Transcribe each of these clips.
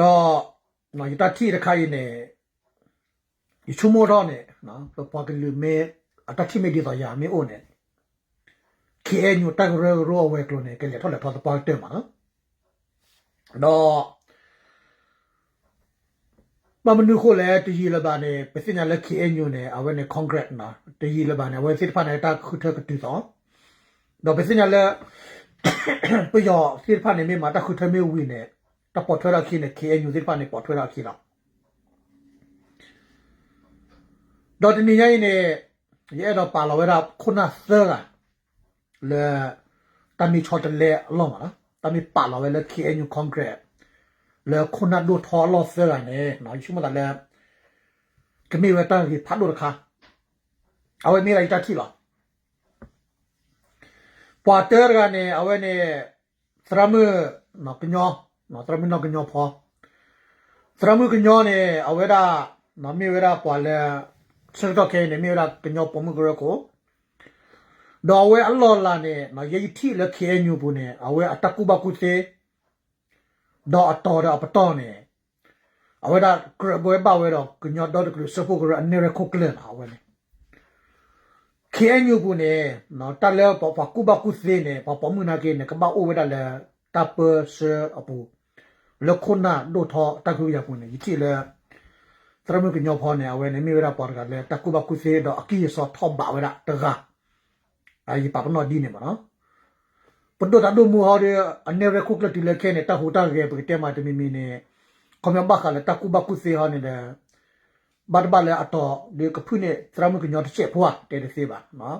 တော့နော်ယတတိရခိုင်နေယချုမောတော့နေနော်ပပကလူမေအတတိမေဒီတော့ယာမေအိုနေခေညူတက်ရရောဝဲကလို့နေကလေထောက်လက်ထောက်ပါတဲ့မှာနော်တော့မမနုခိုလေတကြီးလဘာနေပစညာလက်ခေညူနေအဝဲနေကွန်ကရစ်နော်တကြီးလဘာနေဝဲစစ်ဖာနေတာခုထကတူတော့တော့ပစညာလက်ပြရောစစ်ဖာနေမြေမှာတခုထမေဝီနေ တပေါ်ထွဲရခိနေခေညူစစ်ဖာနေပေါ်ထွဲရခိလားတော့ဒီနေ့နေရဲတော့ပါလာဝဲတာခုနသဲကလေတမီချောတလေလောမလားတမီပါလာဝဲလေခေညူကွန်ကရစ်လေခုနဒိုထော်လောသဲကနေနော်ရှိမတာလေကမေဝတာဟိဖတ်လို့ခါအဝဲမေလိုက်တာခိလားပွာတာကနေအဝဲနေသရမနော်ကညော နော်သရမနော်ကညောဖောသရမကညောနေအဝဲတာနော်မေဝရာပွာလေစတော့ခဲနေမေဝရာကညောပမှုကရကိုတော့ဝဲအလော်လာနေနော်ယေတီလက်ခဲညူဘူးနေအဝဲအတကူဘကုစေတော့အတော်တော့ပတော်နေအဝဲတာကရဘွဲပါဝဲတော့ကညောတော့ကရစဖို့ကရအနေရခုကလန်အဝဲနေခဲညူဘူးနေနော်တလဲပပကူဘကုစေနေပပမှုနာကေနေကမအိုဝဲတာလဲတပ်ပစအပူ လခုနာဒိုထောတကူရဘူးနေယတိလဲတရမကညောဖောနေအဝဲနေမိဝဲတာပေါ်ကလဲတကူဘကုစေတော့အကီဆောထောဘဝဲတာတကားအာယပပနောဒီနေမနော်ပဒတ်ဒမူဟာရအနေရခုကလတိလက်ခဲနေတာဟူတာရဲပကတဲမာတမီမီနေခမဘခလာတကူဘကုစေဟာနေတယ်ဘတ်ဘလာအတော့ဒီကဖုနေသရမကညောတချက်ဖွာတဲတဲ့စေပါနော်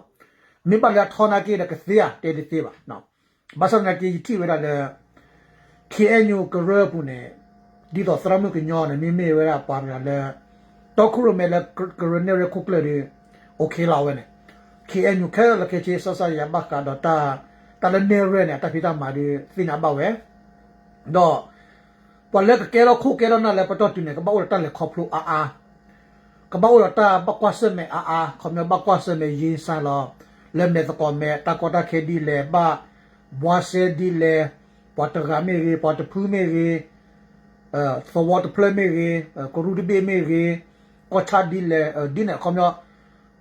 မိဘလာထောနာကေတဲ့ကစေရတဲတဲ့စေပါနော်ဘာစနာကေတီဝဲတာလေ KNU ကရပုန်နဲ့ဒီတော့စရမုကညောနဲ့မိမိဝရပါမလာတော့ခုရမဲလကရနေရခုကလေ okay လာဝဲနဲ့ KNU ခဲလကချေဆဆရဘကဒတာတလနေရနဲ့တပိတမာဒီသိနာပါဝဲတော့ပလက်ကကဲရခုကဲရနာလဲပတော့တင်ကဘောရတလဲခေါပလူအာအာကဘောရတာဘကွာဆမဲအာအာခမဘကွာဆမဲရင်းဆလာလဲမဲတကောမဲတကောတာခဲဒီလဲဘဘွားဆဲဒီလဲ ပတ်တဂါမေရီပတ်တဖူးမေရီအဲသဝတ်ပလမေရီကိုရူဒီဘေမေရီကောချာဒီလေဒီနေခမ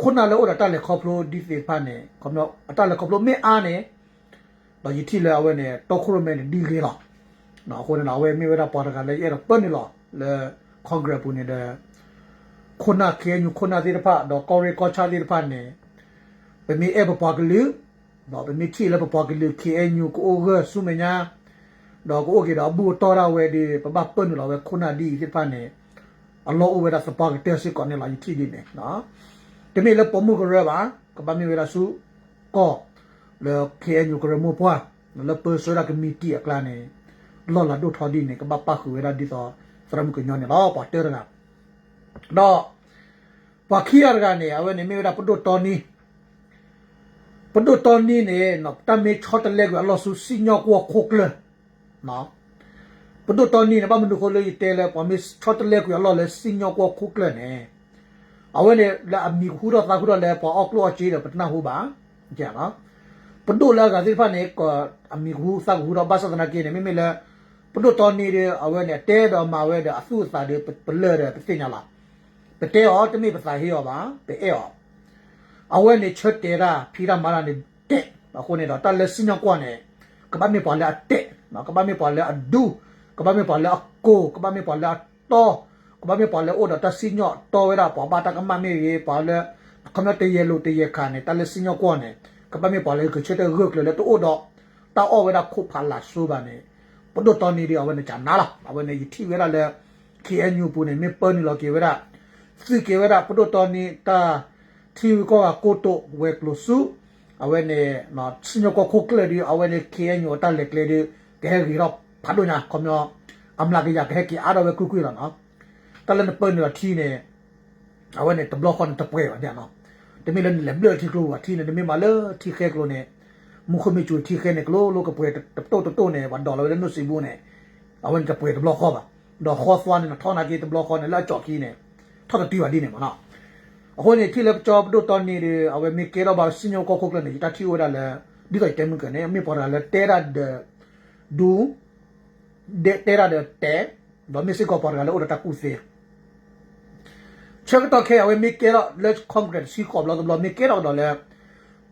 ခုနလေဩတာလေခေါပလိုဒီဖေဖာနေခမအတလေခေါပလိုမေအားနေတော့ယတိလေအဝဲနေတော့ခရမဲနေဒီလေလားနော်ခုနနာဝဲမေဝဲတာပေါ်တကလည်းအဲ့တော့ပန်နေလားလေကွန်ဂရက်ပူနေတဲ့ခုနကေညခုနဒီဖာတော့ကောရီကောချာဒီဖာနေပမီအဘပါကလူတော့ပမီချီလေပပါကလူကေညကိုအိုဂဆုမညာ တော့ကိုအိုကေတော့ဘူတော်ရဝဲဒီပပပန်နေလားဝဲခုနဒီဒီဖာနေအလောဝဲတာစပါကတက်စစ်ကောနေလားယတိဒီနေနော်တမေလေပမှုကရပါကပမီဝဲတာစုကောလေကေညကိုရမိုပွားလေပစရာကမီတီအကလာနေလောလာဒိုထော်ဒီနေကဘပခုဝဲတာဒီတော့စရမကညောနေတော့ပတ်တယ်နာတော့ပခိရကနေအဝဲနေမေတာပဒိုတော်နီပဒိုတော်နီနေနော်တမေချောတလက်ကအလောဆူစီညောကိုခိုကလ နော်ပဒိုတော်နီနေဘာမနုခိုလေတဲလေပမေချောတလက်ကအလောလေစီညောကိုခိုကလနေအဝဲနေလာအမီခူတော့တာခူတော့လေပေါ်အောက်လို့အချေးတယ်ပတနာဟူပါကြနော်ပဒိုလာကစိဖာနေကအမီခူသခူတော့ဘာသနာကေနေမေမေလေပဒိုတော်နီတဲ့အဝဲနေတဲတော်မှာဝဲတဲ့အဆုစာတွေပလဲတဲ့ပစိညာလားပတဲောတမိပစာဟေယောပါပေအေောအဝဲနေချွတ်တေရာဖီရာမာရာနေတက်အခုနေတော့တလက်စညကွာနေ ကဘာမေပါလာတက်နော်ကဘာမေပါလာအဒူကဘာမေပါလာကိုကဘာမေပါလာတော့ကဘာမေပါလာအိုဒတစညတော့ဝဲတာပေါ်ပါတကမမေရေပါလာကမတရေလို့တရေခါနေတလက်စညကွာနေကဘာမေပါလာကချွတ်တဲ့ရုပ်လေတော့အိုတော့တောက်အော်ဝဲတာခုဖာလာဆိုပါနေပဒတော်နေဒီအဝဲနေချာနာလားအ ဝဲနေယတိဝဲလာလေ KNU ပူနေမေပန်လောကေဝဲတာ si ke wera podo toni ta thi ko a koto we klosu awe ne na sinyo ko khokle di awe ne ke nyo ta le kle di ke gi ro phado nya khomyo amla ke ya ke ki a ro we ku ku la na ta le ne pen ni thi ne awe ne tablo kon ta pwe wa nya no de me le le ble thi klo wa thi ne de me ma le thi ke klo ne mu kho me chu thi ke ne klo lo ko pwe ta to to to ne wa do lo le no si bu ne awe ne ta pwe tablo kho ba do kho swa ne na thona ke tablo kho ne la chok ki ne ထောက်တီဝဒီနေမနော် အခုနေတိလက်ကြောပ်ဒိုတော်နေရအဝဲမီကေတော့ဘာစညောကိုခုတ်လည်းနေတာတီဝရလဲဒီကတဲမကနေအမေပေါ်လာလဲတဲရဒဒူဒေတဲရဒတဲတော့မစ်ကိုပေါ်ကလည်းဥဒတာကူစေချက်တော့ခဲအဝေမီကေတော့ let's concrete စီကောဘလာတော့မီကေတော့တော့လေ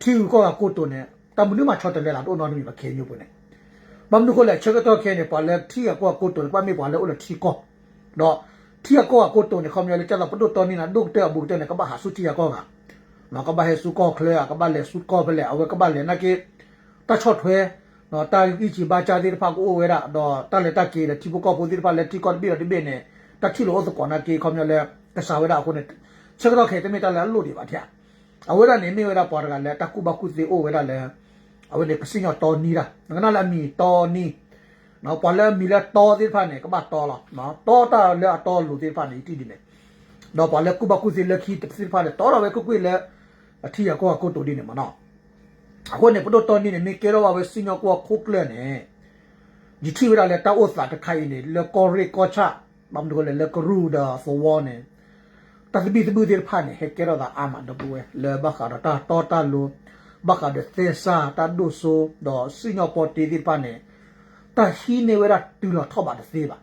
တီကိုကကိုတုန်နဲ့တမနုမှာချော့တယ်လာတော့နော်မီမခဲညုပ်နေဘမ်နုကိုလေချက်တော့ခဲနေပါလေတီကိုကိုတုန်ပါမီပါလေဥလတီကောတော့ တီကိုကိုတုန်နေခမရလေကျတော့ပဒတော်နေနာဒုတ်တဲ့ဘူးတဲ့ကဘာဟာစုတီကောကနော်ကဘာဟဲစုကောခလေကဘာလေစုကောပဲလေအဝေကဘာလေနာကေတချော့ထွဲနော်တာကြီးချီဘာချာဒီဖာကိုဝဲတာတော့တလေတကေလေတီကိုပိုဒီဖာလေတီကောဘီရဒီဘနေတချီလို့စကောနာကေခမရလေတဆာဝဲတာခုနေချက်တော့ခဲတမေတလည်းလို့ဒီပါထအဝဲတာနေနေဝဲတာပေါ်ကလည်းတကူဘကုစီအိုဝဲတာလည်းအဝဲ နေပစင်းရတော်နီတာငါနာလာမီတော်နီနော်ပေါ်လည်းမီလည်းတော်ဒီဖာနေကမတော်လားနော်တော်တာလည်းတော်လို့ဒီဖာနေတီဒီနေတော့ပေါ်လည်းကုဘကုစီလက်ခီတပစဖာလည်းတော်တော့ပဲကုကွေလည်းအထီရကောကိုတိုဒီနေမနော်အခုနေပဒတော်နီနေမေကေရောဝဲစင်းရကောခုကလည်းနေဒီထီဝရလည်းတောက်ဥစားတခိုင်နေလေကောရီကောချဘမ်ဒိုလေလေကရူဒါဆိုဝနေ tasbi tu dir phane he kero da ama do buwe le baka da ta to ta lu baka de thesa ta do so do sinyo poti dir phane ta hi ne wera tu lo tho ba de se ba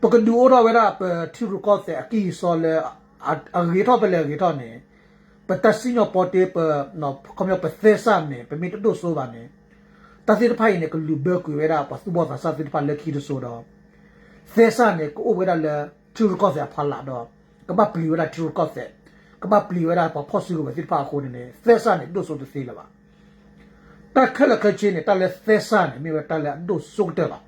to ke du ora wera pe ti ru ko se aki so le a ri tho pe le ri tho ne pe ta sinyo poti pe no ko myo pe thesa ne pe mi do so ba ne ta dir phai ne ko lu be ku wera pa su bo sa sa dir pha le ki do so do thesa ne ko wera le ti ru ko se pha la do ကမပလီဝရထူကော့တဲ့ကမပလီဝရပဖော့စီကိုပဲတိပါခိုးနေတယ်သဲဆာနေဒုဆိုတသေးလာပါ တက်ခလခချင်းနဲ့တက်လဲသဲဆာနေမြေပဲတက်လဲဒုဆိုတဲ့ပါ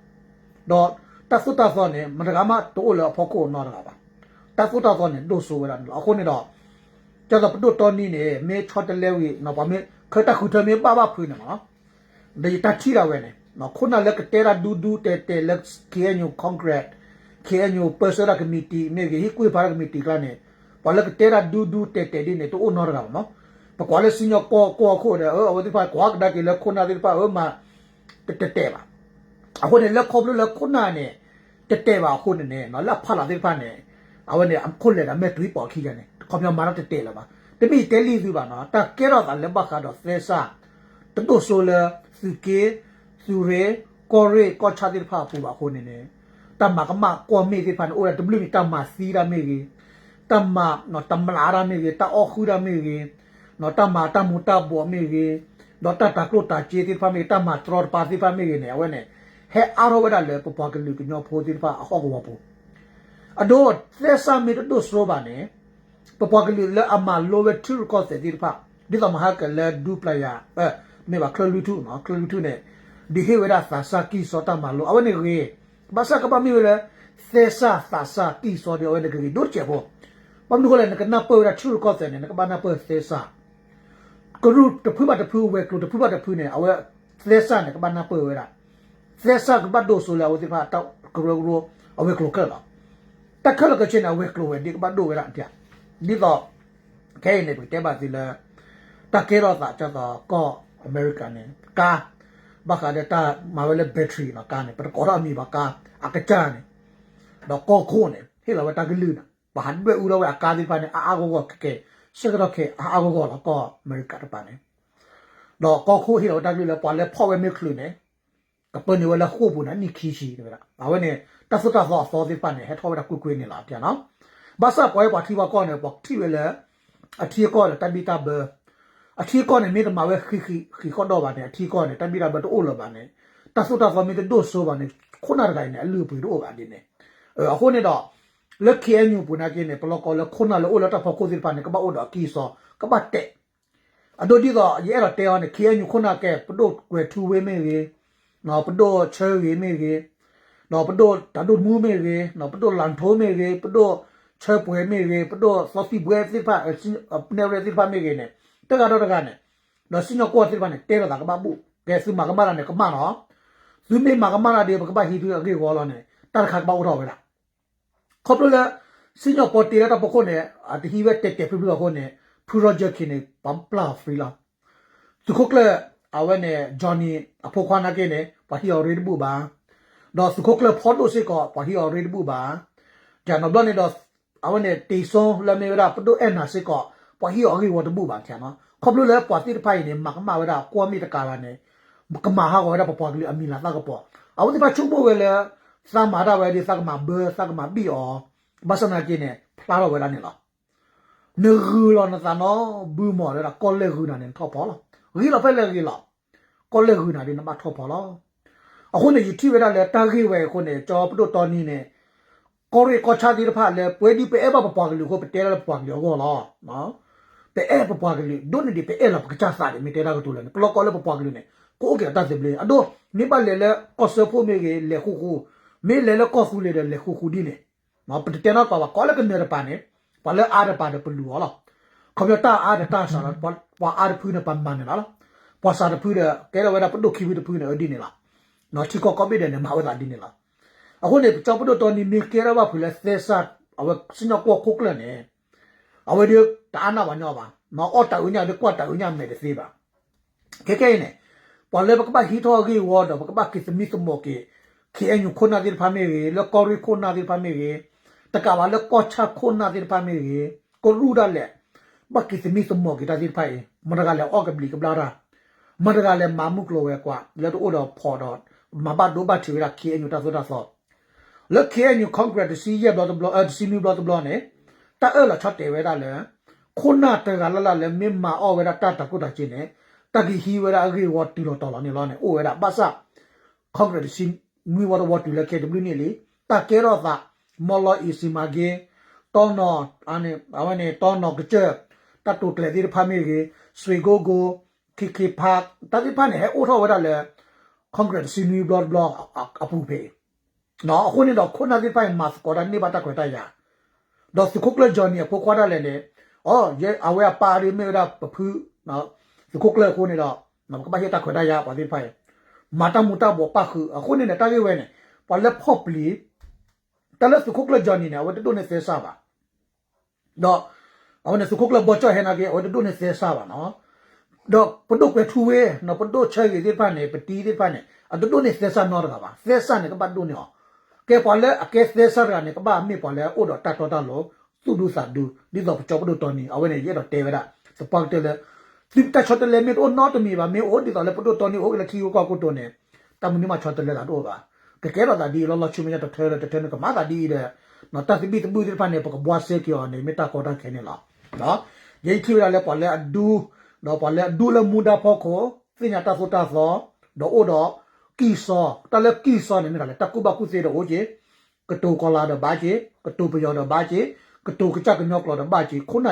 တော့တသုတသောနေမတကမတိုးလဖော့ကိုနော်တာပါတသုတသောနေဒုဆိုဝရအခုနေတော့ကျတော့ပဒတော်နီနေမေချော့တလဲဝီနော်ပါမေခတခုထမေပါပါဖွေးနေမှာနော်ဒီတချီရဝဲနေနော်ခုနလက်ကတေရာဒူဒူတဲတဲလက်ကေညူကွန်ကရစ် KNU Persera Committee me ge hikui para committee ka ne pala ke tera du du te te di ne to onor ga no pa kwale sinyo ko ko ko de o awadi pa kwa da ke le khona de pa o ma te te te ba a ko ne le ko le khona ne te te ba ko ne no la pha la de pa ne a wa ne am ko le da me tui po khi ga ne ko mya ma ra te te la ba te mi te li su ba no ta ke ro da le ba ka do se sa te to so le su ke su re ko re ko cha de pa pu ba ko ne ne တမကမကောမေကေဖန်အိုရဒဘလူတမစီရမေကေတမနော်တမလာရမေကေတအောခူရမေကေ နော်တမတမူတဘောမေကေတော့တတကလို့တာချေတိဖမေတမထရောပါတိဖမေကေနေဝဲနေဟဲအာရောဝဒလေပပကလူကညောဖိုတိဖအဟောကဝပူအဒိုသက်ဆာမီတို့စရောပါနေပပကလူလအမလိုဝထူကောစေတိဖဒီတော့မဟာကလေဒူပလယာအဲမေပါကလူတူနော်ကလူတူနေဒီဟေဝဒသာစာကီစောတမလိုအဝနေကေ basa ka pamile thesa thasa ti so de ode gri dur che bo pam nu le na na po ra chur ko te ne na ba na po thesa kru te phu ba te phu we kru te phu ba te phu ne awe thesa ne ka ba na po we ra thesa ka ba do so la o ti pa ta kru kru awe kru ka la ta ka la ka chen awe kru we di ka ba do we ra tia ni do ke ne bi te ba ti la ta ke ro ta cha ta ko american ne ka ဘာခါဒတာမာဝဲလေဘက်ထရီမကားနေပတကောရမီဘာကာအကချာနေတော့ကောခိုးနေဟေလာဝတာကလူနာဘာဟန်ဘဲဦးတော့အကာဒီပါနေအာအာဂောကကေစကရကေအာအာဂောလာကောအမေရိကတပါနေတော့ကောခိုးဟေလာဝတာကလူလေပွာလေဖော်ဝဲမီခလူနေကပနေဝလာခိုးဘူးနာနိခီရှိတယ်ဗျာဘာဝဲနေတသတာဟောသောဒီပါနေဟဲထောဝဲတာကွကွေးနေလားပြန်နော်ဘာသာကွဲပါထီပါကောနေပေါ့ထီဝဲလေအထီကောလေတဘီတာဘအထီကောနေမိကမှာဝဲခီခီခီခေါတော့ပါနေအထီကောနေတပိရာဘတ်အိုလပါနေတဆုတာဖမီကဒိုဆိုပါနေခုနာရိုင်းနေအလူပီတော့ပါဒီနေအခုနေတော့ လက်ခဲညူပနာကင်းနေပလောကောလခုနာလောလတာဖကိုစီပါနေကဘာအိုတော့ကီဆောကဘာတက်အဒိုဒီတော့ရဲတော့တဲအောင်နေခဲညူခုနာကဲပဒိုကွယ်ထူဝေးမေကြီးနော်ပဒိုချဲရီမေကြီးနော်ပဒိုတဒိုမူမေကြီးနော်ပဒိုလန်ထိုးမေကြီးပဒိုချဲပွဲမေကြီးပဒိုစောစီပွဲစစ်ဖာနေရစစ်ဖာမေကြီးနေတကတော့တကနဲ့တော့စင်ကောတိပါနဲ့တဲတော့ကဘာဘူးကဲစမကမလာနဲ့ကမနော်သူမေမကမလာတဲ့ကဘာဟီတူအကေကောလောနဲ့တရခတ်ပေါ့တော့ပဲလား ခေါပလစင်ကောတီရတာပခုနဲ့အတဟီဝက်တက်တက်ပြပြခုနဲ့ project ကိနေပမ်ပလာဖရီလာသူခုကလအဝနဲ့ဂျော်နီအဖို့ခွာနာကိနေပါဟီအော်ရီဘူပါတော့သူခုကလဖော်တိုစစ်ကောပါဟီအော်ရီဘူပါဂျန်နော်ဘလနဲ့တော့အဝနဲ့တေဆွန်လမေရာပဒိုအန်နာစစ်ကောပွာဟီအော်ဂီဝတ်ဘူဘာချာနော်ခေါပလူလဲပွာတိဖိုင်နေမကမာဝဒါကွာမီတကာလာနေကမာဟာဝဒါပွာကလီအမီလာတာကပွာအဝဒီပါချုံဘဝဲလဲ စမာတာဝဲဒီစကမှာဘစကမှာဘီအောဘစနာကျင်းနေဖလာတော့ဝဲလာနေလားနေဂူလောနသနောဘူးမော်ရတာကောလေဂူနာနေထောက်ပေါ်လားရီလာဖဲလေရီလာကောလေဂူနာဒီနမထောက်ပေါ်လားအခုနေယူတီဝဲတာလေတာဂီဝဲခုနေကြောပတို့တော်နီနေကိုရီကောချာဒီဖာလေပွဲဒီပဲအဘပပွားကလူကိုပတဲလာပွားပြောကောလားနော်ပဲအပပွားကလူဒုန်ဒီပဲအလာပကချာစာတယ်မီတဲလာကတူလေပလောကောလေပပွားကလူနေကိုကတတ်တယ်ဘလေအဒိုနိပါလေလေကောဆဖို့မေလေလေခုခု မေလေလေကောဖူလေလေခုခုဒီနေနော်ပတဲနာပါကောလေကနေရပါနေပါလေအားရပါတယ်ပလူဟောလားခေါပြတာအားတာဆာလာပွားအားဖူးနေပန်မန်နေလားပွားစာတဖူးတဲ့ကဲရဝဲတာပဒုခိဝီတဖူးနေဒီနေလားနော်ချီကောကောပိတယ်နေမဟာဝဲတာဒီနေလားအခုနေကြောက်ပဒတော်နီမီကဲရပါဖူလဲသေဆတ်အဝစညကောခုကလနေအဝဒီတာနာဘာညောပါနော်အော်တာဝညာဒီကွတ်တာဝညာမဲတဲ့စေးပါကဲကဲနေပေါ်လေဘကဘဟီထောဂီဝါဒဘကဘကစ်မီကမောကေခေအညခုနာဒီဖာမေရီလကောရီခုနာဒီဖာမေရီတကဘာလကောချာခုနာဒီဖာမေရီကိုရူဒါလေဘကစ်မီကမောကေ တာဒီဖိုင်မရကလေအော်ကဘလီကဘလာရာမရကလေမာမုကလိုဝဲကွာလေတော့တော့ဖော်တော့မဘဒိုဘချီရာခေအညတာဆိုတာဆောလက်ခေအညကွန်ကရစ်စီရဘလဘလအစီမီဘလဘလနေတာအဲ့လာချတ်တယ်ဝဲတာလေခုနာတကလလလေမင်မာအော်ဝဲတာတတကုတာချင်းနေတကီဟီဝဲတာအဂေဝတ်တီလိုတော်လာနေလောနေအိုဝဲတာဘာသာကွန်ကရစ်စီ မီဝါဒဝတ်တီလက်ခေဒဘလနေလေတကဲတော့သာမော်လော်အီစီမာဂေတောနော်အနေအဝနေတောနော်ကချေတတ်တူကလေဒီဖာမီကေဆွေကိုကိုခိခိဖာတတိဖာနေအိုထောဝဲတာလေကွန်ကရစ်စီမီဘလော့ဘလော့အပူပေနော်အခုနေတော့ခုနဒီဖိုင်မတ်ကော်ဒန်နေပါတခွေတရတော့စခုကလဂျော်နီကိုခွာရလေလေအော်ရဲအဝဲပါရီမေရာပဖူးနော်စခုကလခုနေတော့နော်ကဘာရတခွေတရပါဒီဖိုင် မာတာမူတာဘောပါခုအခုနေတရဝဲနေပလက်ဖော့ပလီတလက်စခုကလဂျော်နီနေဝတ်တုနေစေစားပါတော့အဝနေစခုကလဘောချဟဲနာကေဝတ်တုနေစေစားပါနော်တော့ပဒုတ်ပဲထူဝဲနော်ပဒုတ်ချဲရီဒီဖာနေပတီဒီဖာနေအတုနေစေစားနော်ကပါစေစားနေကပတ်တုနေဟော ke pale ake thesar ga ne ka ba mi pale o do ta to ta lo tu du sa du di do cho do to ni awe ne ye do te wa da so pak te le tip ta chot le mi o not mi ba mi o di do le pu to ni o le ki o ka ko to ne ta mu ni ma chot le la do ba ke ke do da di lo lo chu mi ya to the le te ne ka ma da di de no ta ti bi tu bu di pa ne pa ko bwa se ki o ne mi ta ko ta ke ne la no ye ki la le pale adu do pale adu le mu da pho ko si nya ta so ta so do o do ကီစောတလည်းကီစောနေတယ်တကူဘကုစေတော့ဟိုကြီးကတူကလာတော့ဘာကြီးကတူပယောတော့ဘာကြီးကတူကချက်ကညော့ကလာတော့ဘာကြီးခုန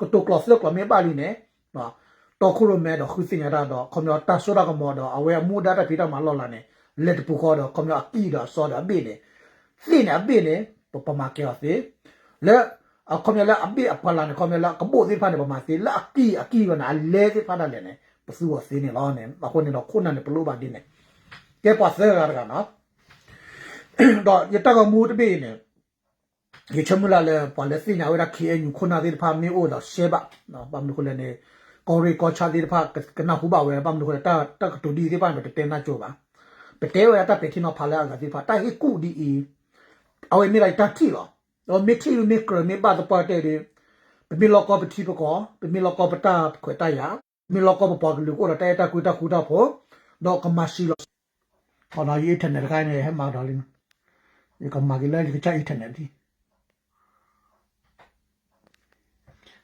ကတူကလစကလမေပါလီနေနော် တော့ခုရမဲတော့ခုစင်ရတော့ခမရတဆရကမောတော့အဝဲမူဒတာဖိတာမလော်လာနေလက်ပူခေါ်တော့ခမရအီတော့စောတော့ဘေးနေစင်နေဘေးနေပပမာကေစေလဲအခမရလာအဘေးအပလာနေခမရလာကဘိုစီဖာနေပမာစီလာအကီအကီကနာလဲစီဖာတယ်နေပစုဝစင်းနေလောနေအခုနေတော့ခုနနေပလို့ပါဒီနေကဲပါဆဲရတာနော်တော့ရတကမူတပိနေဒီချမလာလေပါလက်စညာဝရခေအညခုနာဒီဖာမီအိုတော့ရှေဘနော်ပမ်လူခလည်းနေ ကောရီကောချာဒီဖာကနဟုဘဝဲပမ်လူခလည်းတာတကတူဒီဒီပါမတဲနာကြောပါပတဲဝရတာပေတိနောဖာလာကဒီဖာတာဟိကူဒီအီအဝဲမိလိုက်တာတီလောတော့မီတီမီကရမီဘာတပတ်တဲ့ပမီလောကောပတိပကောပမီလောကောပတာခွေတရမီလောကောပပကလူကိုရတဲ့တာကွတာခုတာဖို့တော့ကမရှိလောဟောလာရေးထနေခိုင်းနေဟဲ့မာတော်လင်းဒီကမာကလေးကချိုက်ထနေဒီ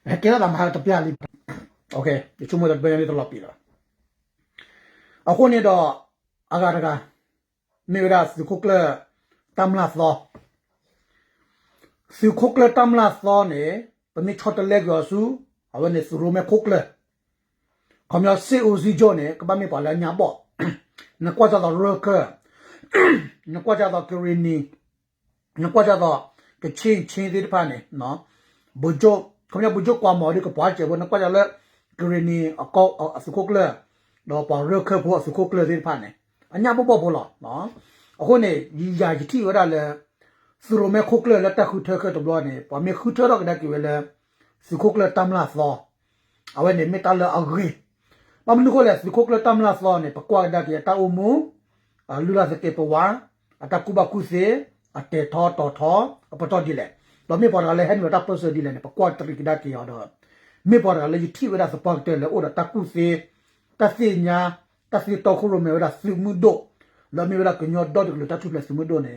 အဲကဲလာမှာတပြလေးโอเคဒီချုံမတော့ဘယ်နေတော့ပြီလားအခုနေတော့အဂါရကမေရတ်စုခုကလတမ်လာသောစုခုကလတမ်လာ သောနေပမိချောတလက်ရစုအဝနေစုရမေခုကလခမရစေအိုစီဂျိုနေကဘာမေပါလာညာပေါ့ na kwa cha da roka na kwa cha da kirini na kwa cha da ke chin chin de pa ne no bu jo ko ya bu jo kwa mo de ko pa che bo na kwa cha le kirini a ko a su ko kle do pa roka bo a su ko kle de pa ne anya bo bo bo lo no a ko ne yi ya ji ti wa da le su ro me ko kle le ta khu the ke to bo ne pa me khu the ro ka da ki we le su ko kle tam la so a we ne me ta le agri ပမလူကိုလေစကိုကလတမ်လာဖလောနေပကွာဒါကီတာအမူလူလာစကေပဝါအတကူဘကုစေအတေထောတော်ထောအပတော်ဒီလေလောမေပေါ်ရလေဟန်ဝတာပစဒီလေပကွာတရိကဒါကီယောတော့ မေပေါ်ရလေတီဝဒါစပတ်တယ်လေအိုဒါတကုစေတသိညာတသိတော်ခုရမေဝဒါစုမှုဒို la mi wera kunyo do de ta tu plus mu do ne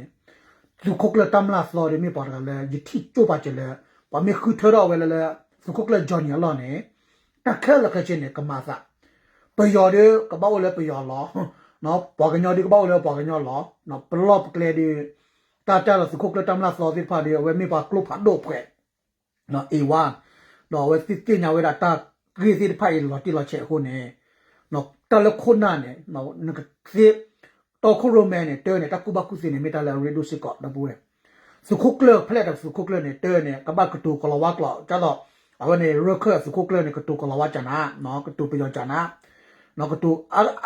su khok la tam la so de mi pa ga le yi thi cho pa che le pa mi khu thero we le le su khok la jon ya lo ne ta khe la khe che ne ka ma sa ပယော်ဒီကပောက်လဲပယော်လောနော်ပေါ်ကညောဒီကပောက်လဲပေါ်ကညောလောနော်ပလော့ကလေဒီတာတာလစခုကလတမ်လာစောဒီဖာဒီဝဲမီပါကလုဖတ်ဒိုဖဲနော်အေဝါ နော်ဝဲစစ်တင်ညာဝဲတာတာဂရီစီဖိုင်လော်တီလော်ချက်ခုနေနော်တလခုနာနေနော်နကစီတော့ခုရိုမဲနေတဲနေတကူဘကုစီနေမီတာလာရီဒိုစီကောဒဘူရစုခုကလဖလက်စုခုကလနေတဲနေကဘကတူကလဝကလောကျတော့အဝနေရခစုခုကလနေကတူကလဝချနာနော်ကတူပယောချနာနော်ကတူ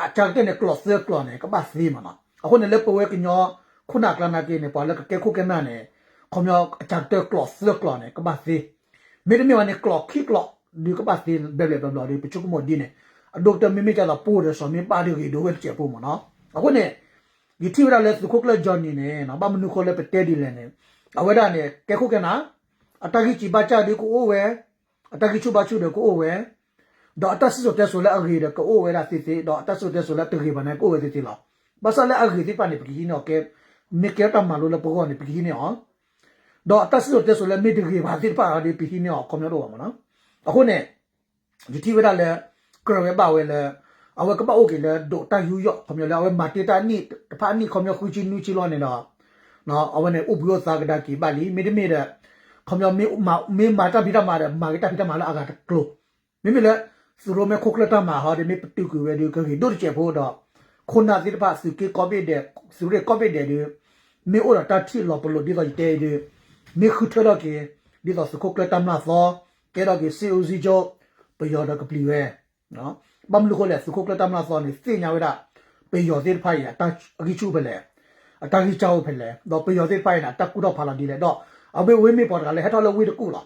အချာတဲ့နဲ့ကလော့ဆာကလော့နဲ့ကပတ်စီမနော်အခုနဲ့လက်ပွဲကညောခုနကလနာကိနေပါလကကဲခုကနာနဲ့ခေါမျောအချာတဲ့ကလော့ဆာကလော့နဲ့ကပတ်စီ မေတ္တမြေနဲ့ကလော့ခိကလော့ဒီကပတ်စီဘယ်လေဘယ်လိုဒီပချုကမောဒီနဲ့အဒေါက်တာမီမီကလာပို့ရဆိုမင်းပါရီရီဒိုဝဲချက်ပို့မနော်အခုနဲ့ဒီတီရလက်စခုကလဂျွန်နီနဲ့နော်ဘာမနုခေါ်လက်ပတဲဒီလဲနဲ့အဝဒနဲ့ကဲခုကနာအတကြီးချီပါချဒီကိုအိုဝဲအတကြီးချူပါချူတဲ့ကိုအိုဝဲ do atas so te so la agi de ko o we la ti ti do atas so te so la ti ba na ko we ti ti la ba sa la agi ti pa ni pi no ke me ke ta ma lo la po ni pi ni o do atas so te so la me ti ba ti pa di pi ni o ko myo do ma no အခုနဲ့ဒီတိဝရလဲကရဝဲပါဝဲလဲအဝကပအိုကေလဲဒိုတာယူယောခမျိုးလဲအဝမာတီတာနိတဖာနိခမျိုးခုချီနူချီလောနေတော့နော်အဝနဲ့ဥပယောသာကဒကီပါလီမေတမေတဲ့ခမျိုးမေမာမေမာတာပိတာမာတဲ့မာကတာပိတာမာလာအကတကလိုမိမိလဲသူတို့မဲ့ခုကလတာမာဟာဒီမေပတူကူဝဲဒီကခေဒိုချေဖို့တော့ခုနာတိပါစုကေကောပိတဲ့စုရဲကောပိတဲ့ဒီမေအိုရတာတီလောပလိုဒီကတဲ့ဒီ မေခုထရကေဒီတော့စခုကလတာမာသောကဲတော့ကေစီအိုစီဂျိုပယောဒကပလီဝဲနော်ဘမ်လူခိုလဲစခုကလတာမာသောနေစညာဝဲတာပယောတိဖိုင်ရတာအကိချူပဲလေအတာကြီးချောက်ဖဲလေတော့ပယောတိဖိုင်နာတကူတော့ဖလာဒီလေတော့အဘေဝေးမေပေါ်ကလည်းဟဲ့တော်လည်းဝေးတကူလား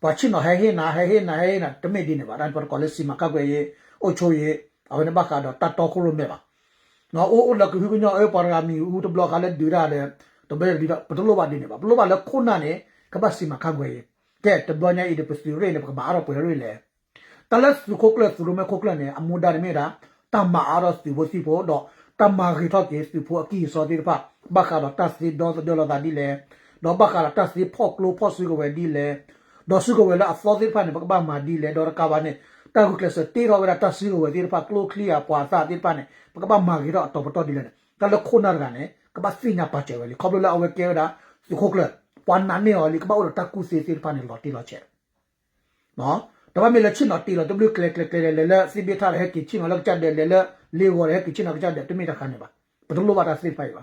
pa no chi kha ya ne ma no အဲ့တော့ကိုနေတော့ဒီထိဝရလဲစခုကလတမ်လာစလောနေမေဝရပေါ်တကလဲဥဒတီဆောလတီရချေလတစီတောခုရမဲစီမခန့်ခွေရတတောခုရမဲတလန်ကတိတောခုရမဲနေတမေလည်းမချင်တော့တယ်နော်လောလာတယ်ပါချင်တော့ဟဲဟဲနာဟဲဟဲနာဟဲနာတမေဒီနေပါတန်ပေါ်ကောလက်စီမခန့်ခွေရအိုချိုရအဝနဘကတော့တတောခုရမဲပါနော်အိုအိုလကဟူညောအေပါရာမီဦးတ ဘလကလည်းဒူရတယ်တဘယ်ဒီပတလို့ပါဒီနေပါဘလို့ပါလဲခုနာနေကပတ်စီမခန့်ခွေရကဲတဘညအိဒီပစတီရဲနေပကဘာတော့ပွေရဲလေတလက်စုခုကလစုရမခုကလနဲ့အမူဒါရမေတာတမအားတော့စီဘစီဖို့တော့တမရီတော့ကေစီဖို့အကီစောဒီပါဘခါတော့တစီဒေါ်ဒေါ်လာဒါဒီလေတော့ဘခါတော့တစီဖော့ကလိုဖော့စုကိုဝဲဒီလေတော့စုကိုဝဲလာအစောဒီဖာနေဘကဘာမာဒီလေတော့ကဘာနေတာခုကလစတီရောဝဲတစီကိုဝဲဒီပါကလိုကလီယာပွာသာဒီပါနေဘကဘာမာရီတော့တော့တော့ဒီလေကလခုနာကနေကဘာစီညာပါချေဝဲလေခေါပလိုလာအဝဲကဲတာစုခုကလပွာနာနေော်လီကဘာတော့တကူစီစီပါနေလော်တီလော်ချေနော်တပတ်မြေလက်ချင်တော့တီတော့ W click click လေလေစီဘီထားတဲ့ကိချင်လောက်ကြတယ်လေလေလေဝရဲကိချင်လောက်ကြတယ်တမိတခါနေပါဘဒလိုပါတာစစ်ဖိုင်ပါ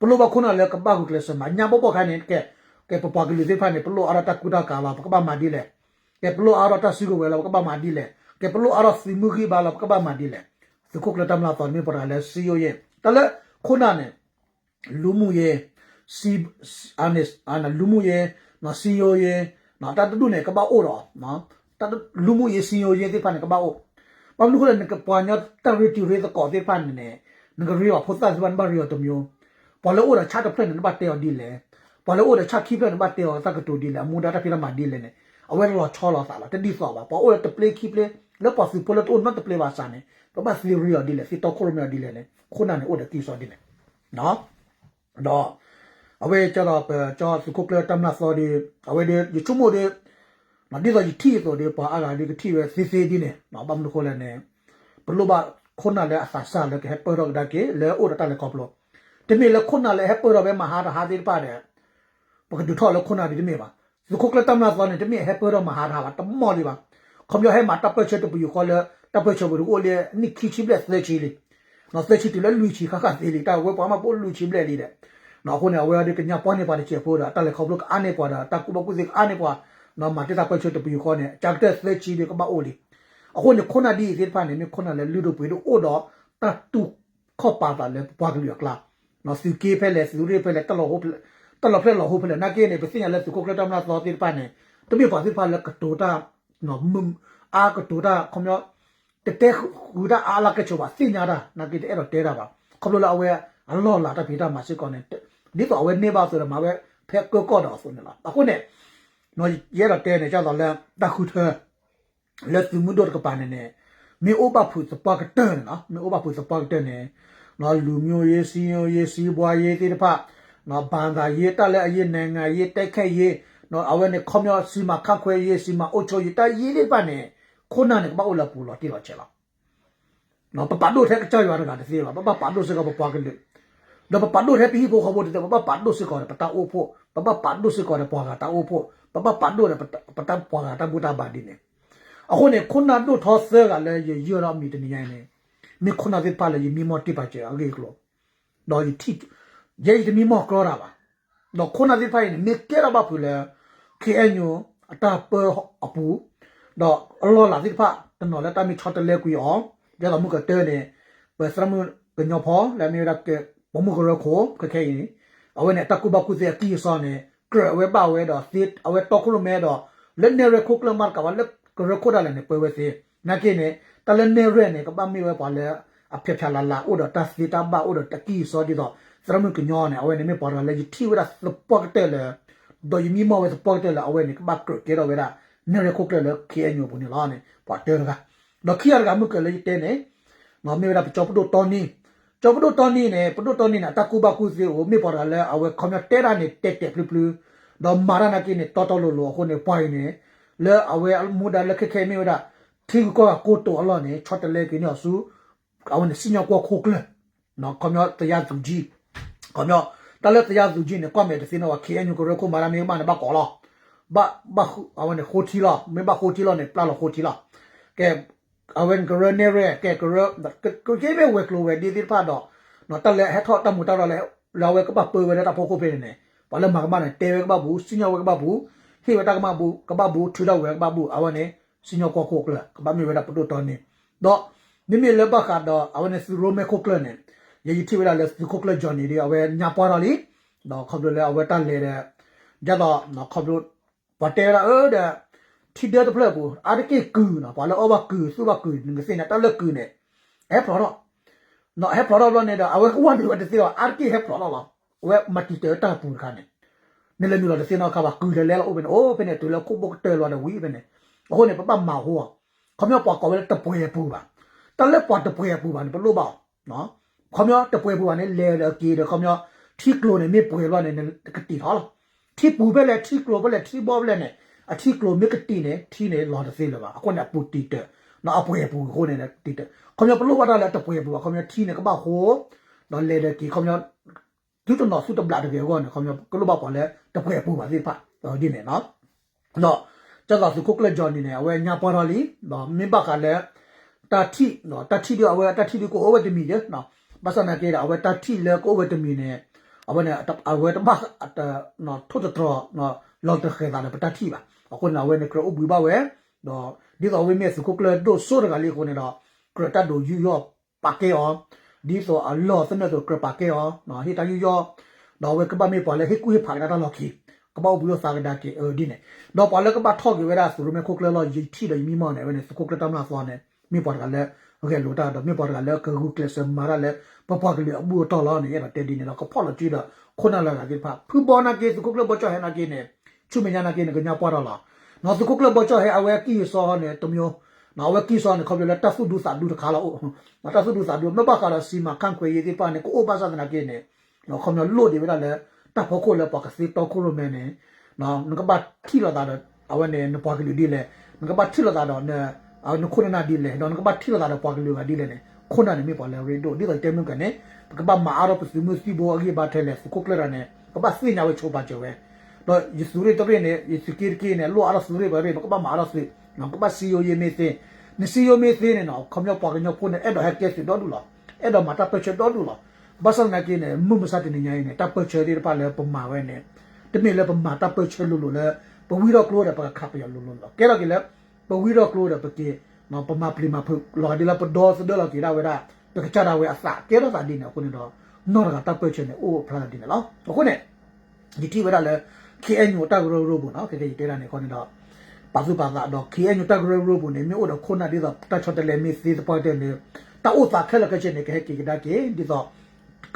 ဘလိုပါခုနလေကဘာကုကလစမညာဘောဘောခါနေကဲ ကဲပပကလေးစစ်ဖိုင်နေဘလိုအရတကူတာကာလာကဘာမာဒီလေကဲဘလိုအရတစီကိုဝဲလာကဘာမာဒီလေကဲဘလိုအရစီမူခိဘာလာကဘာမာဒီလေစကုကလတမလာတော်မီပရာလေစီယိုရဲ့တလေခုနနဲ့လူမှုရဲ့စီအနစ်အနလူမှုရဲ့နော်စီယိုရဲ့နော်တတတူနဲ့ကဘာအိုတော့နော် ta lu mu yesi yo ye te pan ka ba o pa lu ko ne ka pa nya ta ri ti ri ta ko te pan ne ne ga ri wa pho ta ban ba ri yo to myo pa lo o da cha ta phen ne ba te yo di le pa lo o da cha ki phen ne ba te yo ta ka to di le mu da ta phi ma di le ne a we lo cho lo sa la te di so ba pa o ta play ki play le pa si po le to na ta play ba sa ne pa ba si ri yo di le si to ko ro myo di le ne ko na ne o da ti so di ne no do အဝဲကျတော့ကျော်စကုကလတမ်နာဆိုဒီအဝဲဒီချုမိုဒီမဒီတော့တီတော့ဒီပါအားဒီတီပဲစီစီဒီနေနော်ဘာမလို့ခေါ်လဲနေဘလို့ပါခုနလည်းအဆာဆာလည်းဟက်ပရော့ဒါကေလဲအိုတလည်းကောပလို့တမီလည်းခုနလည်းဟက်ပရော့ပဲမဟာဟာဒီပါတယ် ပကဒူထော်လည်းခုနဒီတမီပါဒီခုကလတမနာသွားနေတမီဟက်ပရော့မဟာဟာတမော်ဒီပါခွန်ရဟဲမှာတပ်ပချက်တူယူခေါ်လဲတပ်ပချက်ဘူးအိုလေနိခိချိဘလက်လက်ချီလီနော်လက်ချီတူလည်းလူချီခါခါသေးလီတာဝဲပါမပို့လူချီဘလက်လီတဲ့နော်ခုနဝဲဒီကညာပွားနေပါတဲ့ချက်ဖို့တာတက်လည်းခေါပလို့အားနေပွားတာတက်ကူဘကုစိအားနေပွားနော်မာတက်တာပတ်ချတ်တပီခေါ်နေချက်တဲ့စလက်ချီဒီကမအိုလီအခုနေခုနဒီဒီဖာနေမြခုနလေလူတို့ပွေတို့အိုတော့တတူခော့ပါတာလေပွားကလေးကလာနော်စီကေဖဲလေစီရီဖဲလေတလောဟုတ် တလောဖဲလောဟုတ်ဖဲလေနာကေနေပစင်ရလေစကိုကလတမနာသောတိဖာနေတမီပါစီဖာလေကတိုတာနော်မမ်အာကတိုတာခမောတတဲဟူဒါအာလာကချောပါစင်ညာတာနာကေအဲ့တော့တဲတာပါခဘလလာအဝဲအလောလာတဖေတာမရှိကောနေဒီတော့အဝဲနေပါဆိုတော့မှာပဲဖက်ကောကောတော့ဆိုနေလားအခုနေနော်ရဲတော့တဲနေကြတော့လဲတခုထဲလက်သူမှုတော့ကပါနေနေမေအိုပါဖူစပါကတန်နော်မေအိုပါဖူစပါကတန်နေနော်လူမျိုးရေးစီယိုရေးစီဘွားရေးတိတဖ နော်ဘန်သာရေးတက်လက်အရေးနိုင်ငံရေးတိုက်ခက်ရေးနော်အဝဲနေခေါမျောစီမခက်ခွဲရေးစီမအုတ်ချိုရေးတိုက်ရေးလေးပါနေခုနနဲ့ပေါ့လာပူလို့တိတော့ချက်လားနော်ပပဒိုထက်ကြောက်ရတာတည်းပါပပပဒိုစကပပွားကလေးတော့ပပဒိုထက်ပြီးဖို့ခဘောတဲ့ပပပဒိုစကောပတာအိုဖို့ပပပဒိုစကောပွားကတာအိုဖို့ပပပဒိုပတာပွားကတာဘူတာဘာဒီနေအခုနေခုနတို့ထောဆဲကလည်းရရရမီတနေရင်နေမခုနတဲ့ပါလေမီမောတိပါချေအဂေကလောတော့ဒီတိ ယေဒီမီမောကလောတာပါတော့ခုနတဲ့ဖိုင်နေကဲရပါဖူလေခေအညိုအတာပအပူတော့အလောလာဒီဖာတနော်လက်တမီချတ်လေကွီအောင်ကြတော့မကတဲနေပစရမကညောဖောလည်းမြေရကဘမကရခိုကခဲရင်အဝနဲ့တကူဘကုစေကီဆောနေကရဝဲပါဝဲတော့စစ်အဝဲတော့ခုလိုမဲတော့လက်နေရခုကလမာကဝလက်ကရခိုဒါလည်းနေပွဲဝဲစေနာကိနေတလည်းနေရဲနေကပမီဝဲပါလေအဖျက်ဖြာလာလာဥဒတစီတဘဥဒတကီဆောဒီတော့ စရမကညောနေအဝဲနေမပေါ်လာလေတီဝရစပတ်တဲလေဒိုယမီမောဝဲစပတ်တဲလေအဝဲနေကဘကကေတော့ဝဲတာနေရခုကလေကေညိုပူနေလာနေပတ်တဲကတော့ခီရကမှုကလေတဲနေနော်မေရပချောပဒိုတောနီကျော်ပဒိုတောနီနဲ့ပဒိုတောနီနာတကူဘကူစီကိုမေပေါ်လာလဲအဝဲခေါမတဲရာနေတက်တက်ပလူပလူတော့မာရနာကိနေတော်တော်လို့လို့ခုနေပွိုင်းနေလဲအ ဝဲမူဒါလက်ခခဲမေဝဒထီကိုကိုတိုအလောနေချော့တလဲကိနေဆူအဝဲစညောကိုခိုကလနော်ခေါမတရားသူကြီးခေါမတလက်တရားသူကြီးနဲ့ကွမဲတစင်းတော့ခေအညကိုရကိုမာရမေမနဲ့ဘကောလောဘာဘာအဝဲခိုတီလာမေဘခိုတီလာနဲ့ပလာခိုတီလာကဲ awen gro ne re ke gro ko ke be we klo we di di pa do no ta le he tho ta mu ta do le la we ka ba pe we ta pho ko pe ne pa le ma ka ma ne te we ka ba bu sin nya we ka ba bu he we ta ka ma bu ka ba bu thu da we ka ba bu awen ne sin nya ko ko kla ka ba mi we da pu do to ne do mi mi le ba ka do awen ne su ro me ko kla ne ye yi thi we da le su ko kla johnny di awen nya pa do li do kho do le awen ta le de ja do no kho do ဘာတဲရာအဲတဲ့ထိတဲ့ဖလက်ကိုအာတကေကူနော်ဘာလို့အဘကူစုဘကူငစနေတလက်ကူနေအဲဖရောနော်အဲဖရောလောနေတာအဝဲကွာဒီဝတ်တေရောအာကေဟဲဖရောလောဝဲမတီတဲတာပူခါနေနေလေမျိုးလို့စနေခါပါကူလေလေအိုဘန်အိုဖနေတူလခုဘကတဲလောနေဝီဘနေအခုနေပပမာဟောခမောပွားကောဝဲတပွဲပူပါတလက်ပွားတပွဲပူပါနေဘလို့ပါနော် ခမောတပွဲပူပါနေလေလေကေခမောထီကလိုနေမြေပွဲလောနေကတိဟာလားထီပူပဲလေထီကလိုပဲလေထီဘောပဲလေနေအထီကလိုမီကတီနေထီနေလော်တစေးလပါအခုနဲ့ပူတီတဲ့နော်အပွဲပူခိုးနေတီတဲ့ခေါမျိုးဘလို့ဝတာလဲတပွဲပူခေါမျိုးထီနေကပါဟိုနော်လေတဲ့ဒီခေါမျိုးသူတို့တော့စုတပလာတကယ်ကောနော်ခေါမျိုးကလို့ပါပေါ်လဲတပွဲပူပါစေပါတော့ဒီနေနော်နော်ကျတော့သူကုတ်ကလက်ဂျွန်နေနေအဝဲညာပေါ်တော်လီနော်မင်းဘကလည်းတာတီနော်တာတီဒီအဝဲတာတီဒီကိုအဝဲတမီရနော်ဘာစနာကေအဝဲတာတီလဲကိုအဝဲတမီနေ အဝဲနဲ့အဝဲတမအတနော်ထုတ်တော်နော်လောက်တခဲတာပတတိပါအခုနာဝဲနေကရအဘူပါဝဲတော့ဒီတော့ဝဲမြစကုကလဒိုဆိုရကလေးကိုနေတော့ကရတတ်ဒိုယူရောပါကေအောဒီဆိုအလောစနေတော့ကရပါကေအောနော်ဟိတယူရောတော့ဝဲကပမေပေါ်လေဟိကူဟိဖာကတာလောက်ခီကပောက်ဘူးလို့စာကတာကေဒီနေတော့ပေါ်လေကပထောက်ကြဝဲတာဆိုရမေခုကလလောရီထီတယ်မိမောနေဝဲနေစကုကလတမလာသွားနေမိပေါ်ကလည်း โอเคလိုတာတော့မိပေါ်ကလည်းကဂူကလစမာရလည်းပပကလေးအဘူတော်လာနေရတဲ့ဒီနေတော့ကဖောက်လို့ကြည့်တော့ခုနလာကပြဖဖူပေါ်နာကေစကုကလဘောချဟဲနာကေနေချူမညာနာကေနေကညာပွားတော့လားနော်စကုကလဘောချဟဲအဝဲကီဆောနေတမျိုးနော်ဝဲကီဆောနေခေါ်ပြလဲတဆုဒုစာဒုတခါလောက်မတဆုဒုစာဒုမဘကလာစီမကန်ခွေရေးဒီပါနေကိုအိုပါစာနာကေနေနော်ခေါ်မျိုးလို့ဒီဝဲလဲတဖို့ကိုလဲပကစီတော့ခုလိုမဲနေနော်ငကပတ်ခီလာတာအဝဲနေနပွားကလေးဒီလဲငကပတ်ထီလာတာတော့နေ အနခုနနာဒီလဲတော့ငကပတ်ထီလာတာပွားကလေးကဒီလဲနေခုနနေမြပေါ်လဲရေဒိုဒီတော့တဲမြကနေကပတ်မာအားတော့ပစီမစီဘောအကြီးပါထဲလဲစကုကလရနေကပတ်စီညာဝဲချိုးပါကြဝဲတော့ယစူရီတပြင်းနဲ့ယစကီကီနဲ့လောအရစူရီပဲကပတ်မာအားစနော်ကပတ်စီယိုယေမေသိနစီယိုမေသိနေနော်ခမောပွားကညခုနဲ့အဲ့တော့ဟက်ကက်စီတော့ဒူလားအဲ့တော့မတာပချက်တော့ဒူလားဘာစနာကင်းနဲ့မမစတဲ့နေညာနေတပ်ပချက်ဒီပါလဲပမာဝဲနဲ့တမင်လဲပမာတပ်ပချက်လို့လို့လဲပပဝီတော့ကလို့တယ်ပကခပ်ရလုံးလုံးကဲတော့ကလေ ပဝီတော့ကလို့တယ်ပကေနော်ပမပလီမဖုလော်ဒီလာပဒေါ်စဒေါ်လာကီရာဝဲတာပကချတာဝဲအစကဲတော့စာဒီနေခုနေတော့နော်ကတပ်ပချင်နေအိုဖလာဒီနေလောအခုနေဒီတိဝဲတာလေ KN ကိုတက်ရိုးရိုးဘူးနော်ခေခေတေးတာနေခုနေတော့ပါစုပါသာတော့ KN တက်ရိုးရိုးဘူးနေမြို့တော့ခုနဒီတော့တတ်ချတ်တယ်မစ်စီစပေါ်တယ်နေတာဥသာခဲလကချင်နေခေခေဒါကေဒီတော့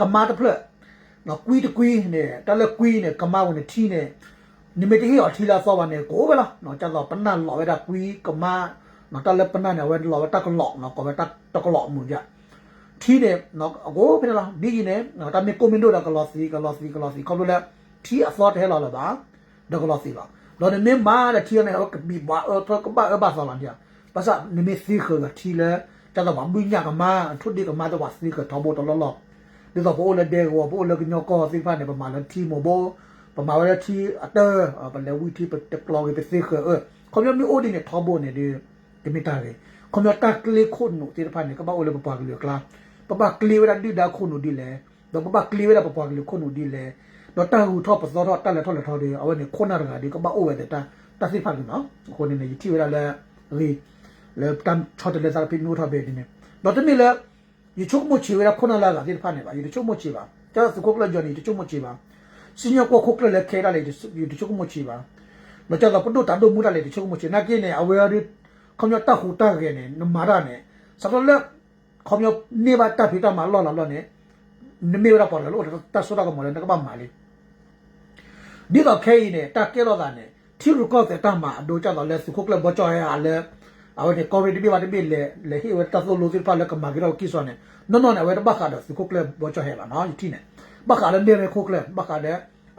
ကမာတဖလက်နော်ကွီတကွီနေတလက်ကွီနေကမာဝင်ထီနေနိမတိဟေအထီလာစောပါနေ ကိုပဲလားနော်ကျတော့ပနန်လော်ဝဲတာကွီကမာနော်တလက်ပနန်နေဝဲလော်ဝဲတကလော့နော်ကိုပဲတတကလော့မှုကြထီနေနော်အကိုဖိလားဒီကြီးနေနော်တမေကွန်မင်ဒိုတာကလော့စီကလော့စီကလော့စီခေါ်လို့လဲထီအစောတဲလာလာပါဒကလော့စီပါတော့နေမာတဲ့ထီနေကဘီဘာအထကဘာအဘာဆောလာကြပါစနေမစီခကထီလဲကျတော့ဘာဘူးညကမာထုဒီကမာတော့ဝစီကတော့ဘောတလောလော ဒီတော့ဘောလည်းတဲ့ကိုဘောလည်းညကောစိဖာနေပမာလည်းတီမဘောပမာလည်းတီအတပလည်းဝီတီပတပလောဝီပစိခเออคอมยมีโอดิเนี่ยทอโบเนี่ยดิดิมิตาเลยคอมยตากลีคนนูติฟาเนี่ยก็บ่โอเลยปปากลีกลาปปากลีเวลาดิดาคนนูดิแลดอกปปากลีเวลาปปากลีคนนูดิแลดอกตาหูทอปซอทอตะเลยทอเลยทอดิเอาเนี่ยคนน่ะกะดิก็บ่โอเวแต่ตาตาสิฟาเนาะคนเนี่ยyi티เ ပမာဝရတီအတဘလဝီတီပတကလောကပစိခအကွန်မြူမီအိုဒီနေထဘောနေဒီကမိတာရေကွန်မြူတာကလေခုန်နုတိရဖာနေကဘာအိုလပပကလေကလာပပကလေဝရဒီဒါခုန်နုဒီလေတော့ပပကလေဝရပပကလေခုန်နုဒီလေတော့တာဟူထောပစောထောတက်လက်ထောလက်ထောဒီအဝနေခုန်နာတာဒီကဘာအိုဝဲတာတာစိဖာကနော်ခုန်နေနေတီဝရလာရီလေတမ်ချောတလေစားပိနုထောဘေဒီနေတော့တမီလေဒီချုပ်မချီဝရခုန်နာလာတာဒီဖာနေပါဒီချုပ်မချီပါကျတော့စကုတ်ကလဂျော်နီဒီချုပ်မချီပါ ဒီဘာဒီဘလေလေဟိဝတသလိုစီပါလကမဂရောကိဆိုနေနော်နော်အဝဲဘခါဒစခုကလဘောချဟဲလာနော်တီနေဘခါလည်းနေခုကလဘခါတဲ့အဝနေတပ်ပတဆရကပါနေရအတူရီမှုတလနေရနေကပမာဂီတော့အော်လက်ခိတချိုရပွားကလေးဖိုးစပေါ်တာချက်တိပိုင်နေအကီဆိုလက်ချီကောစကိုဒီလေနေရကပခုမာလုံးနေအဝဒီပါဒီလေနော်ရကပလေလောစုကောရီကောချာဒီပါဒီလေဒီနေခမရအကလိုနေလိုလာတာလေနေရခုကလနော်ဘခါတော့နေရခုကလအဝနေနေရခု ကလတမ်းမှာလကပမာအော်ဝဲတာနော်ဆဖဲသောဘခါတော့တီရကောစရကပါဘာစနာကေပတိလေအဝနေနေရခုကလလောနေပါလေမနိကောကေလေသူခုကလဘချောဟဲဂေလာမာဂေနကေခမရအကလိုနေတပါလာတာဒုဒုအနေနော်ဒီတော့ကော်ဖီနေပဒေါ်နကေနာဒုတပါချီကပါနော်ကော်ဖီအဒုကပါချီကပါလ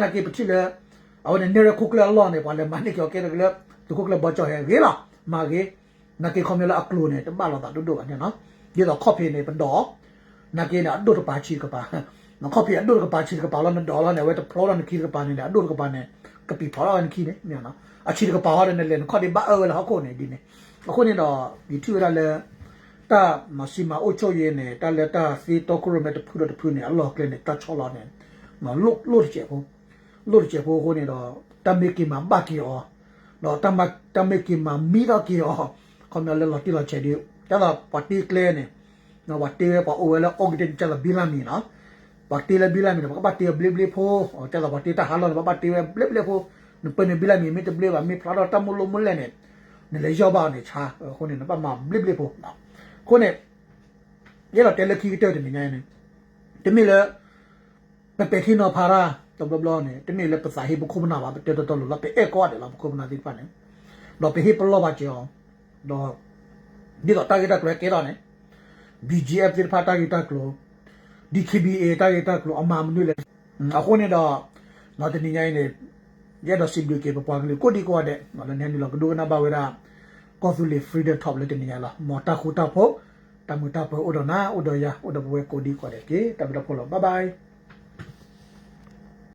ာနဒေါ်လာနေဝဲတ ဖလောလာနကီကပါနေအဒုကပါနေကပီဖလောလာနကီနေမြန်နော်အချီကပါဟာနေလေခေါ်ဒီဘာအော်လာခေါ်နေဒီနေအခုနေတော့ဒီထူရလေတာမရှိမအိုချိုရဲနေတာလက်တာစီတော့ကရမတဖူတော့တဖူနေအလောကလည်းနေတာချောလာနေနော်လုတ်လုတ်ချေဖို့လုတ်ချေဖို့ကိုနေတော့တမေကီမဘာကီအောတော့တမတမေကီမမီတော့ကီအောခေါမလည်းလော်တီလော်ချေဒီတာပါတီကလဲနေနော်ဝတ်တေပါအိုဝဲလောအော်ဂ တင်ချလာဘီလာမီနော်ပါတီလာဘီလာမီနော်ပါတီဘလဘလဖိုတာပါတီတာဟာလောပါတီဘလဘလဖိုနပနေဘီလာမီမီတဘလပါမီဖလာတော့တမလို့မလဲနေနေလေရောက်ပါနေချာခုနေနပါမဘလဘလဖိုနော်ခုနေရတော့တယ်လကီတဲ့နေနေတမီလေပပခီနောဖာရာ တဘလဘလနေတမီလေပစာဟိဘခုမနာပါတဲ့တော်လို့လပအေကောတယ်လားဘခုမနာဒီပါနေတော့ပဟိပလောပါချေအောင်တော့ဒီတော့တာဂက်တာကဲတော့နေ BGF ဒီဖာတာဂက်တာကလို့ DKBA တာဂက်တာကလို့အမှမနွေလေအခုနေတော့တော့တနည်းနေရတော့စီဘီကေပပွားကလေးကိုဒီကွာတဲ့နော်လည်းနေလို့ကဒုကနာပါဝဲတာ consulate freedom top le tenia la mota khuta pho tamuta pho odona odoya odobwe kodi ko de ke tabra pho bye bye